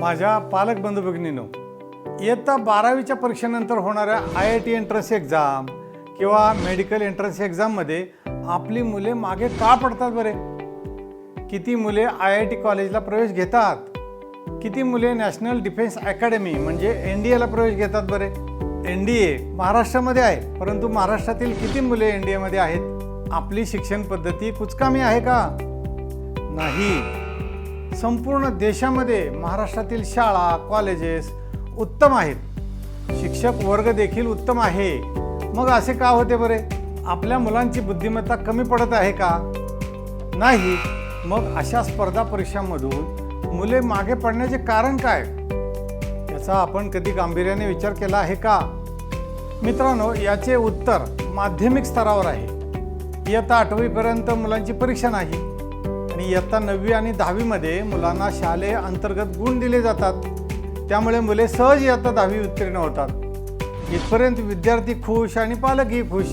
माझ्या पालक बंधू भगिनीनो इयत्ता बारावीच्या परीक्षेनंतर होणाऱ्या I I T entrance exam किंवा मेडिकल एंट्रन्स एक्झाममध्ये आपली मुले मागे का पडतात बरे? किती मुले आय आय टी कॉलेजला प्रवेश घेतात? किती मुले नॅशनल डिफेन्स अकॅडमी म्हणजे एन डी एला प्रवेश घेतात बरे? एन डी ए महाराष्ट्रामध्ये आहे परंतु महाराष्ट्रातील किती मुले एन डी एमध्ये आहेत? आपली शिक्षण पद्धती कुचकामी आहे का? नाही. संपूर्ण देशामध्ये महाराष्ट्रातील शाळा कॉलेजेस उत्तम आहेत. शिक्षक वर्ग देखील उत्तम आहे. मग असे का होते बरे? आपल्या मुलांची बुद्धिमत्ता कमी पडत आहे का? नाही. मग अशा स्पर्धा परीक्षांमधून मुले मागे पडण्याचे कारण काय? याचा आपण कधी गांभीर्याने विचार केला आहे का? मित्रांनो याचे उत्तर माध्यमिक स्तरावर आहे. इयत्ता आठवीपर्यंत मुलांची परीक्षा नाही. आणि इयत्ता नववी आणि दहावीमध्ये मुलांना शालेय अंतर्गत गुण दिले जातात. त्यामुळे मुले सहज इयत्ता दहावी उत्तीर्ण होतात. इथपर्यंत विद्यार्थी खुश आणि पालकही खुश.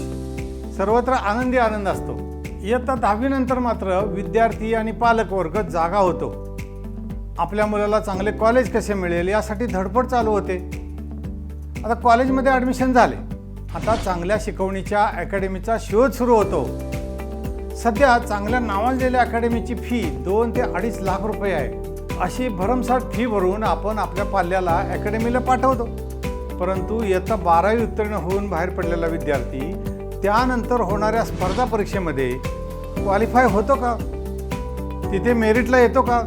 सर्वत्र आनंदी आनंद असतो. इयत्ता दहावीनंतर मात्र विद्यार्थी आणि पालक वर्ग जागा होतो. आपल्या मुलाला चांगले कॉलेज कसे मिळेल यासाठी धडपड चालू होते. आता कॉलेजमध्ये ॲडमिशन झाले. आता चांगल्या शिकवणीच्या अकॅडमीचा शोध सुरू होतो. सध्या चांगल्या नावाजलेल्या अकॅडमीची फी दोन ते अडीच लाख रुपये आहे. अशी भरमसाठ फी भरून आपण आपल्या पाल्याला अकॅडमीला पाठवतो. परंतु इयत्ता बारावी उत्तीर्ण होऊन बाहेर पडलेला विद्यार्थी त्यानंतर होणाऱ्या स्पर्धा परीक्षेमध्ये क्वालिफाय होतो का? तिथे मेरिटला येतो का?